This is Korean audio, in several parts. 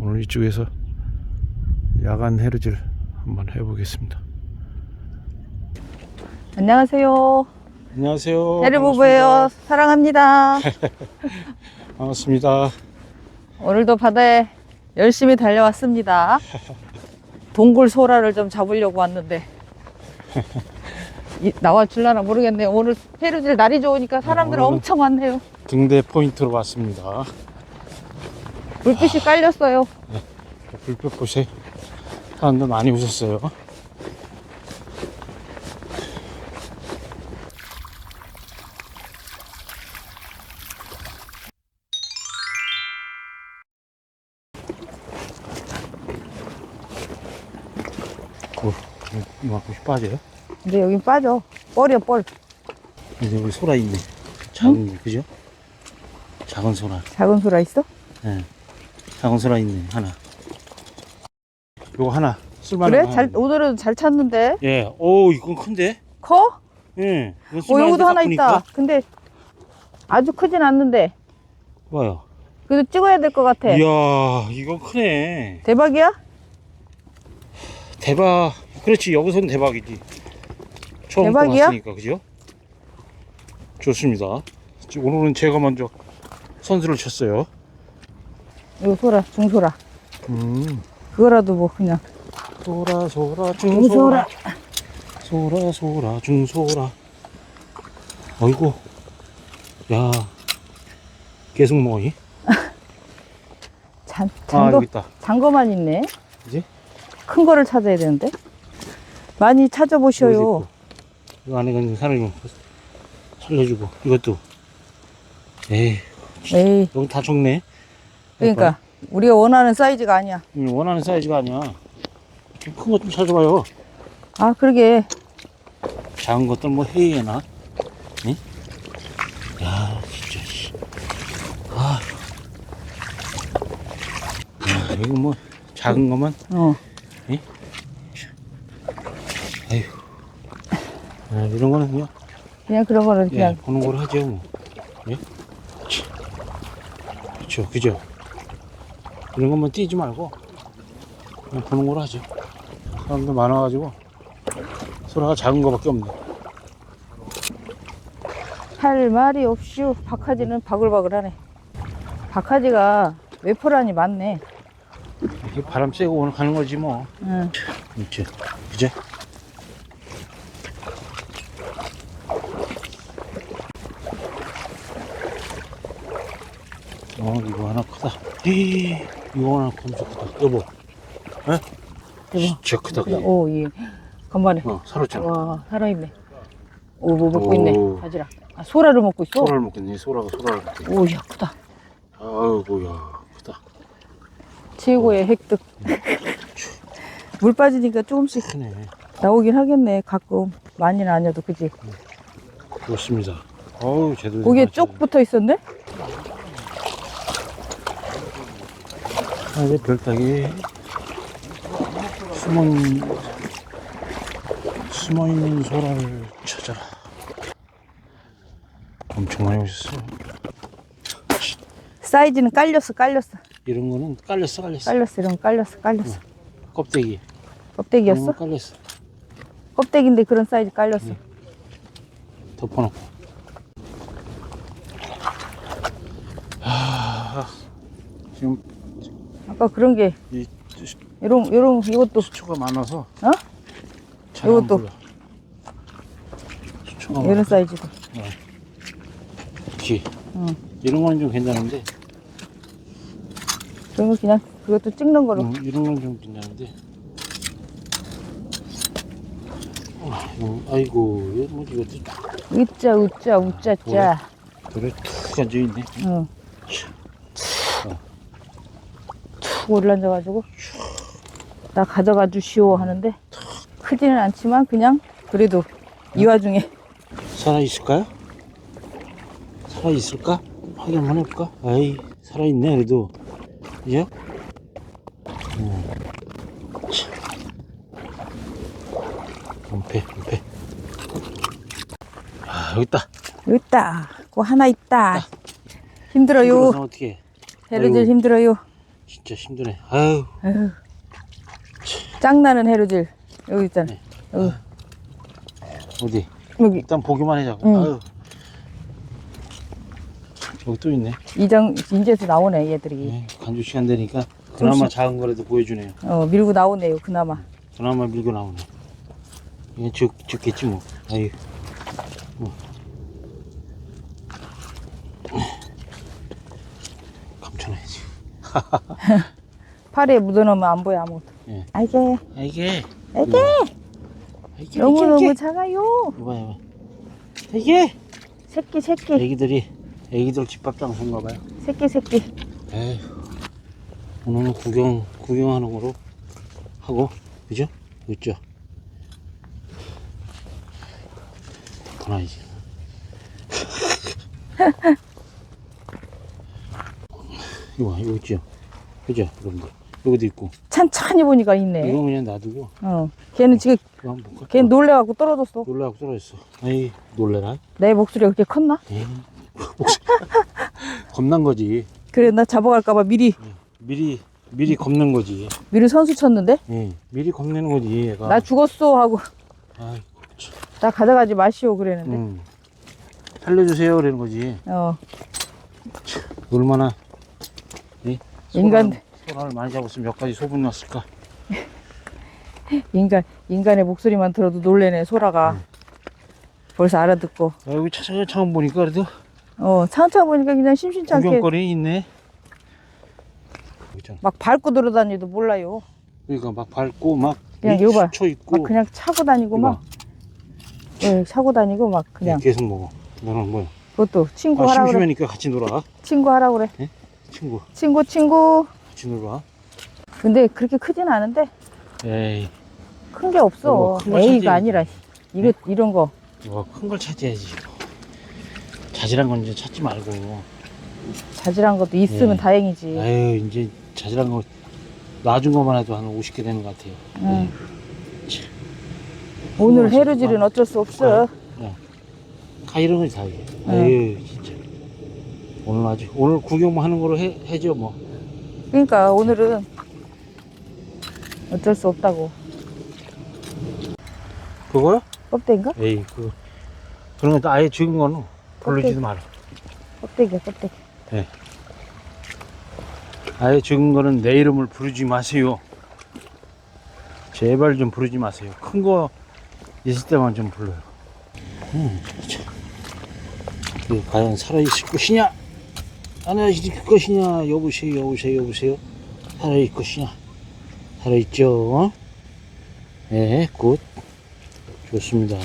오늘 이쪽에서 야간 해루질 한번 해보겠습니다. 안녕하세요. 안녕하세요. 해르부부예요. 사랑합니다. 반갑습니다. 오늘도 바다에 열심히 달려왔습니다. 동굴 소라를 좀 잡으려고 왔는데 이- 나와 줄라나 모르겠네요. 오늘 해루질 날이 좋으니까 사람들 오늘은- 엄청 왔네요. 등대 포인트로 왔습니다. 불빛이 깔렸어요. 불볕 보세요. 사람들 많이 오셨어요. 어, 빠져요? 근데 여긴 빠져. 뻘이야 뻘. 근데 여기 소라 있네. 작은 거, 그죠? 작은 소라. 작은 소라 있어? 예. 작은 소라 있네, 하나. 요거 하나. 쓸만한 그래? 거 잘 하나. 오늘은 잘 찾는데. 예. 오, 이건 큰데? 커? 예. 이건 어 쓸만한 여기도 데 하나 바꾸니까. 있다. 근데 아주 크진 않는데. 봐요. 그래도 찍어야 될 것 같아. 이야, 이건 크네. 대박이야? 대박. 그렇지, 여기서는 대박이지. 처음 대박이야? 봤으니까, 그죠? 좋습니다. 오늘은 제가 먼저 선수를 쳤어요. 이거 소라, 중소라. 음. 그거라도 뭐 그냥. 소라, 소라, 중소라. 소라, 소라, 중소라. 어이구. 야. 계속 뭐이? 잔, 아, 잔거, 여기 있다. 잔거만 있네. 그지? 큰 거를 찾아야 되는데. 많이 찾아보셔요. 이 안에 있는 사람이 살려주고. 이것도. 에이, 에이, 여기 다 적네. 그러니까 우리가 원하는 사이즈가 아니야. 음, 원하는 사이즈가 아니야. 큰거좀 찾아봐요. 아, 그러게. 작은 것들 뭐 해외나? 응? 야, 진짜, 씨. 아. 야, 이거 뭐, 작은 거만, 어. 에휴. 아, 이런 거는 그냥, 그냥 그런 거는 예, 그냥. 보는 걸 하죠, 뭐. 예? 치. 그쵸, 그죠? 이런 것만 띄지 말고, 그냥 보는 걸 하죠. 사람들 많아가지고, 소라가 작은 거밖에 없네. 할 말이 없슈. 박하지는 바글바글하네. 박하지가 외포란이 많네. 이게 바람 쐬고 오늘 가는 거지 뭐. 응. 그치. 그제? 어, 이거 하나 크다. 에이, 이거 하나 엄청 크다. 여보. 에? 진짜 크다. 오, 이 간만에. 어, 사로잖아. 와, 살아있네. 오, 뭐 먹고 오. 있네. 바지락. 아, 소라를 먹고 있어? 소라를 먹겠네. 소라가 소라를 먹겠네. 오, 야, 크다. 아이고, 야, 크다. 최고의 획득. 물 빠지니까 조금씩 크네. 나오긴 하겠네. 가끔. 많이는 아니어도, 그지? 좋습니다. 어우, 제대로. 고기에 된쭉 붙어 있었네? 아, 이제 별따기 있는 숨어 있는 소라를 찾아라. 엄청 많이 오셨어요. 사이즈는 깔렸어, 깔렸어. 이런 거는 깔렸어, 깔렸어. 깔렸어, 이런 거 깔렸어, 깔렸어. 껍데기. 껍데기였어? 이런 거 깔렸어. 껍데기인데 그런 사이즈 깔렸어. 덮어놓고. 아, 지금 아까 그런 게, 이 요런, 요런, 이것도, 수초가 많아서. 어? 잘안 이것도. 수초가 이런 많아. 사이즈도. 기. 응. 이런 거는 좀 괜찮은데. 그런 거 그냥, 그것도 찍는 거로. 음, 이런 건 좀 괜찮은데. 아이고, 아이고, 이거 뭐 이것도 으짜, 으짜, 우짜짜. 돌에 툭 앉아있네. 응. 툭 올라앉아가지고, 나 가져가 주시오 하는데, 크지는 않지만, 그냥, 그래도, 이 와중에, 살아 있을까요? 살아 있을까? 확인 한번 해볼까? 아이, 살아 있네, 그래도. 그죠? 음. 참. 은폐, 은폐. 아, 여기 있다. 여기 있다. 그거 하나 있다. 힘들어요. 어떻게? 해루질 아이고. 힘들어요. 진짜 힘드네. 아유, 에휴. 짱나는 해루질 여기 있잖아. 네. 여기, 어디? 여기 일단 보기만 해자고. 응. 아유. 여기 또 있네. 이장 인제서 나오네 얘들이. 네, 간주 시간 되니까 그나마 좀 작은 거라도 보여주네요. 어 밀고 나오네요 그나마. 그나마 밀고 나오네. 이게 죽, 죽겠지 뭐. 아유. 뭐. 감춰놔야지. 팔에 묻어놓으면 안 보여 아무것도. 예. 아, 이게. 아이게 이게. 너무 너무 작아요. 이봐, 이봐. 이게. 새끼 새끼 애기들이, 애기들 집밥 장소인가 봐요. 새끼 새끼. 에휴. 오늘은 구경, 구경하는 거로 하고, 그죠? 있죠? 보나야지. 이거, 이거 있죠? 그죠? 여러분들. 여기도 있고. 찬찬히 보니까 있네. 이거 그냥 놔두고, 어. 걔는 지금 이거 한번 볼까? 걔 놀래갖고 떨어졌어. 놀라고 떨어졌어. 에이, 놀래라. 내 목소리가 그렇게 컸나? 에이. 겁난 거지. 그래 나 잡아갈까봐 미리 미리, 미리 겁는 거지. 미리 선수 쳤는데 예, 미리 겁내는 거지, 얘가. 나 죽었어 하고 아이고, 참. 나 가져가지 마시오 그랬는데. 음. 살려주세요, 그러는 거지. 어 얼마나, 예? 인간- 소라를 많이 잡았으면 몇 가지 소문 났을까? 인간 인간의 목소리만 들어도 놀래네 소라가. 음. 벌써 알아듣고. 아, 여기 차차차 보니까 그래도 어 차차 보니까 그냥 심심찮게 구경거리 있네. 막 밟고 돌아다니도 몰라요. 그러니까 막 밟고, 막, 그냥 이 이거 봐. 쳐 있고. 막 그냥 차고 다니고 막 예, 차고 다니고 막 예, 그냥 계속 먹어. 너는 뭐야? 그것도 친구 아, 하라 그래. 심심하니까 같이 놀아. 친구 하라 그래. 친구, 친구 친구. 같이 놀아. 근데 그렇게 크진 않은데 에이, 큰 게 없어. 뭐 큰거 찾지. A가 아니라 이거 이런 거. 뭐, 큰걸 찾아야지. 자질한 건 이제 찾지 말고. 자질한 것도 있으면 예. 다행이지. 아유, 이제 자질한 거, 놔준 것만 해도 한 50개 되는 것 같아요. 응. 참. 오늘 그거 해루질은 그거 어쩔 수 없어. 다 이런 거지, 다 이게. 응. 아유. 오늘 아주, 오늘 구경만 하는 거로 해, 해줘, 뭐. 그러니까 오늘은 어쩔 수 없다고. 그거요? 껍데기인가? 에이, 그거. 그런 거 아예 죽은 거는 불러주지 마라. 껍데기야 껍데기. 아예 죽은 거는 내 이름을 부르지 마세요. 제발 좀 부르지 마세요. 큰 거 있을 때만 좀 불러요. 음, 과연 살아있을 것이냐? 살아있을 것이냐? 여보세요, 여보세요, 여보세요. 살아있을 것이냐? 살아있죠? 네, 굿. 좋습니다.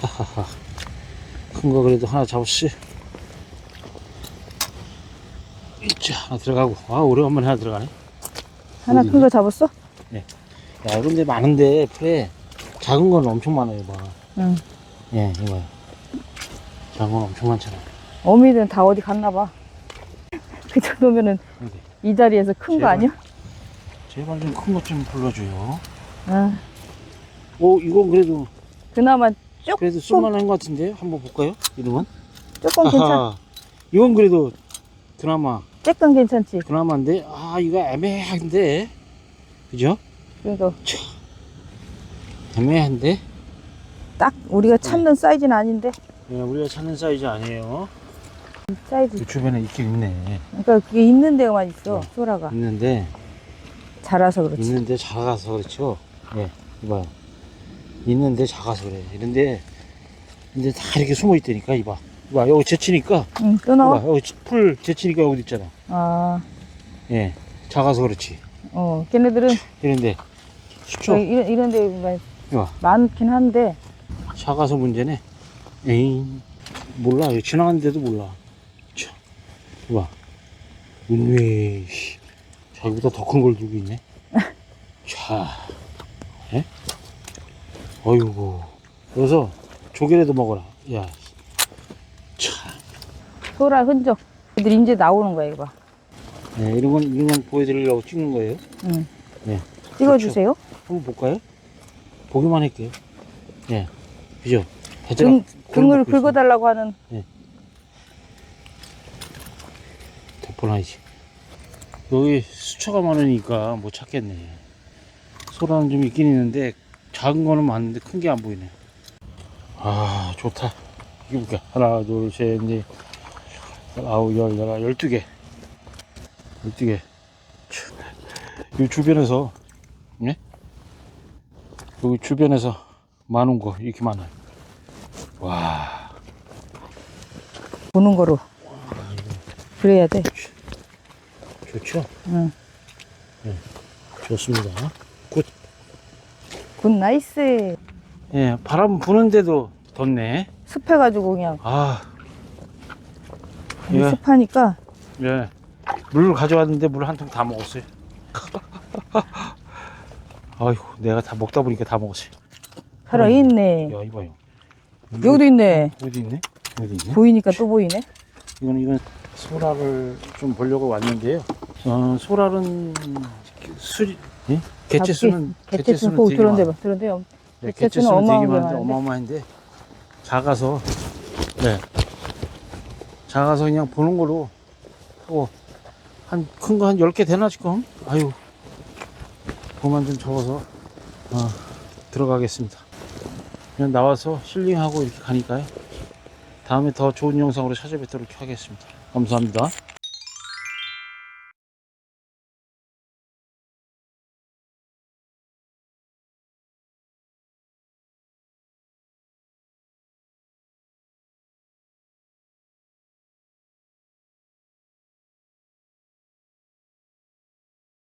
하하하. 큰 거 그래도 하나 잡았어요. 자, 하나 들어가고. 아, 오래간만에 하나 들어가네. 하나 큰 거 잡았어? 야, 근데 많은데, 풀에 작은 건 엄청 많아요, 봐. 응. 예, 이거요. 작은 건 엄청 많잖아. 어미는 다 어디 갔나 봐. 그 정도면은 근데 이 자리에서 큰 거 제발. 아니야? 제발 좀 큰 것 좀 불러줘요. 아, 오, 이건 그래도, 그나마 조금 그래도 쓸만한 것 같은데? 한번 볼까요? 이름은? 조금 괜찮. 아하. 이건 그래도, 그나마, 조금 괜찮지. 그나마인데, 아, 이거 애매한데? 그죠? 그러니까 애매한데? 딱 우리가 찾는 사이즈는 아닌데 예, 우리가 찾는 사이즈 아니에요. 이 사이즈. 그 주변에 있긴 있네. 그러니까 그게 있는 데만 있어. 어. 소라가 있는데, 자라서 그렇지. 있는데 작아서 그렇죠. 예, 이봐요. 있는데 작아서 그래. 이런데, 근데 다 이렇게 숨어 있다니까, 이봐. 이봐, 여기 제치니까, 응, 또 나와. 이봐, 여기 풀 제치니까 여기 있잖아. 아, 예, 작아서 그렇지. 어, 걔네들은 이런데, 저기 이런 이런 데 많- 이봐, 많긴 한데 작아서 문제네. 에이, 몰라. 여기 지나갔는데도 몰라. 참, 이봐. 은왜, 씨. 자기보다 더 큰 걸 들고 있네. 자, 예? 어이구. 그래서 조개라도 먹어라. 야, 참. 소라 흔적. 애들 이제 나오는 거야 이거. 네, 이런 건, 이런 건 보여드리려고 찍는 거예요. 응. 네. 찍어주세요. 한번 볼까요? 보기만 할게요. 예. 그죠? 등, 등을 긁어달라고 하는 대 포나이지. 여기 수초가 많으니까 못 찾겠네. 소라는 좀 있긴 있는데 작은 거는 많은데 큰 게 안 보이네. 아 좋다. 이게 볼게. 하나, 둘, 셋, 넷, 아홉, 열, 열하, 열두 개. 열두 개. 참, 이 주변에서, 네? 여기 주변에서 많은 거 이렇게 많아요. 와, 보는 거로. 그래야 돼. 좋죠? 응. 좋습니다. 굿. 굿 나이스. 예, 바람 부는데도 덥네. 습해가지고 그냥 아, 이 예. 습하니까 예. 물 가져왔는데 물 한 통 다 먹었어요. 아이고, 내가 다 먹다 보니까 다 먹었어요. 살아있네. 야, 이봐요. 여기도 있네. 어디 있네? 어디 있네? 보이니까 또 보이네. 이건 이건 소라를 좀 보려고 왔는데요. 어, 소라는 수리, 예? 개체 수는 개체 수는 꼭 되게 들었는데 많아요. 봐. 들었는데 요 네, 개체 개체 수는 수는 되게 어마어마하게 많은데 많은데. 어마어마한데 작아서 네 작아서 그냥 보는 거로 하고 한 큰 거 한 10개 되나 지금 아유 그만 좀 적어서 어, 들어가겠습니다 그냥 나와서 힐링하고 이렇게 가니까요 다음에 더 좋은 영상으로 찾아뵙도록 하겠습니다 감사합니다